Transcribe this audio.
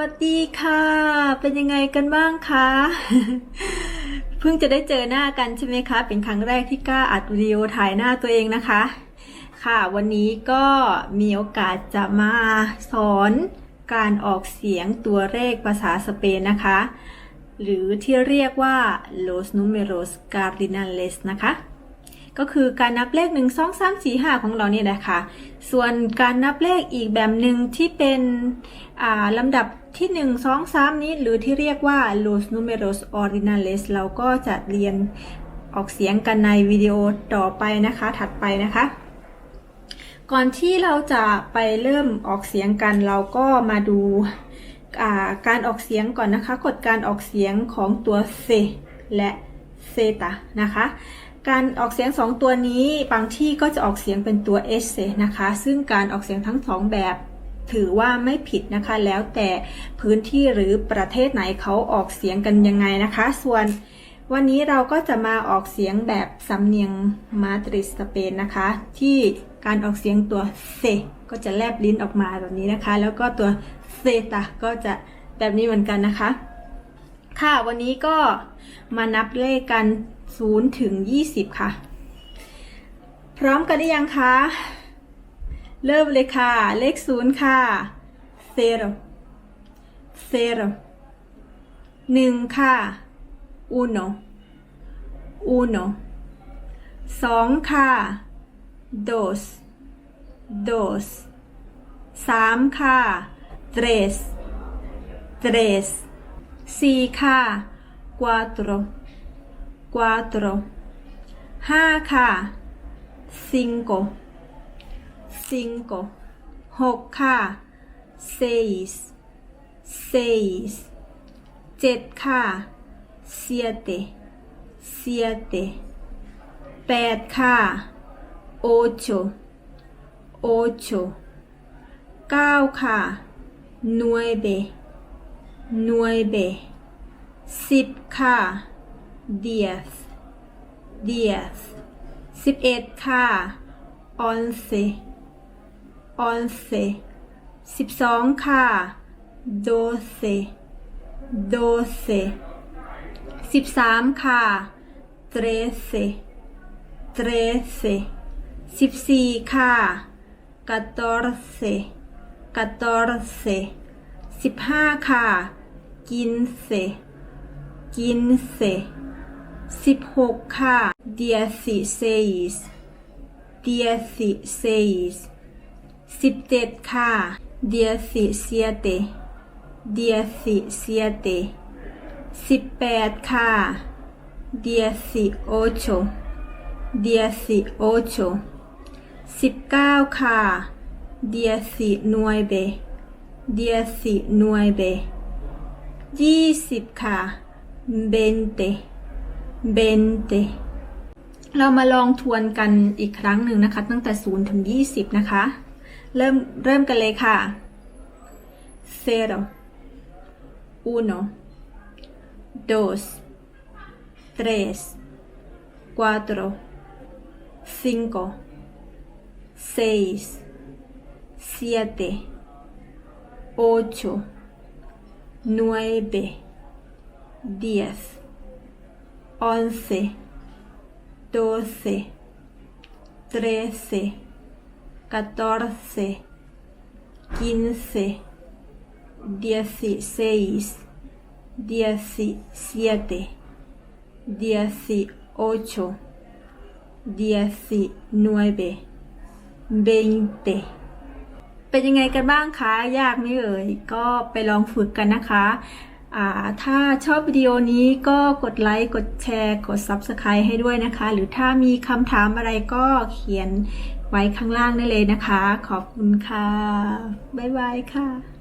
วัสดีค่ะ เป็นยังไงกันบ้างคะ เพิ่งจะได้เจอหน้ากันใช่ไหมคะ เป็นครั้งแรกที่กล้าอัดวิดีโอถ่ายหน้าตัวเองนะคะ ค่ะ วันนี้ก็มีโอกาสจะมาสอนการออกเสียงตัวเลขภาษาสเปนนะคะ หรือที่เรียกว่า los números cardinales นะคะ ก็คือการนับเลข1 2 3 4 5ของเราเนี่ยแหละค่ะ ส่วนการนับเลขอีกแบบหนึ่งที่เป็นลำดับที่1 2 3นี้หรือที่เรียกว่า los números ordinales เราก็จะเรียนออกเสียงกันในวิดีโอต่อไปนะคะ ถัดไปนะคะ ก่อนที่เราจะไปเริ่มออกเสียงกันเราก็มาดูาการออกเสียงก่อนนะคะ กฎการออกเสียงของตัว c และเซตานะคะ การออกเสียงสองตัวนี้บางที่ก็จะออกเสียงเป็นตัว s นะคะ ซึ่งการออกเสียงทั้งสองแบบถือว่าไม่ผิดนะคะ แล้วแต่พื้นที่หรือประเทศไหนเขาออกเสียงกันยังไงนะคะ ส่วนวันนี้เราก็จะมาออกเสียงแบบสำเนียงมาดริดสเปนนะคะ ที่การออกเสียงตัวเซก็จะแลบลิ้นออกมาแบบนี้นะคะ แล้วก็ตัวเซตาก็จะแบบนี้เหมือนกันนะคะ ค่ะวันนี้ก็มานับเลขกัน 0ถึง20 ค่ะ พร้อมกันหรือยังคะ เริ่มเลยค่ะ เลข 0 ค่ะ zero zero หนึ่งค่ะ uno uno สองค่ะ dos dos สามค่ะ tres tres สี่ค่ะ cuatro cuatro ห้าค่ะ cinco cinco หกค่ะ seis seis เจ็ดค่ะ siete siete แปดค่ะ ocho ocho เก้าค่ะ nueve nueve สิบค่ะ diez diez สิบเอ็ดค่ะ once once สิบสองค่ะ doce doce สิบสามค่ะ trece trece สิบสี่ค่ะ catorce catorce สิบห้าค่ะ quince quince 16 ค่ะ dieciséis dieciséis 17 ค่ะ diecisiete diecisiete 18 ค่ะ dieciocho dieciocho 19 ค่ะ diecinueve diecinueve 20 ค่ะ 20 เบนเตเรามาลองทวนกันอีกครั้งหนึ่งนะคะ ตั้งแต่0ถึง20 นะคะ เริ่มเริ่มกันเลยค่ะ cero uno dos tres cuatro cinco seis siete ocho once doce trece catorce quince dieciséis diecisiete dieciocho diecinueve veinte เป็นยังไงกันบ้างคะ ยากไหมเอ่ย ก็ไปลองฝึกกันนะคะ ถ้าชอบวิดีโอนี้ก็กดไลค์ กดแชร์ กด Subscribe ให้ด้วยนะคะ หรือถ้ามีคำถามอะไรก็เขียนไว้ข้างล่างได้เลยนะคะ ขอบคุณค่ะ บ๊ายบายค่ะ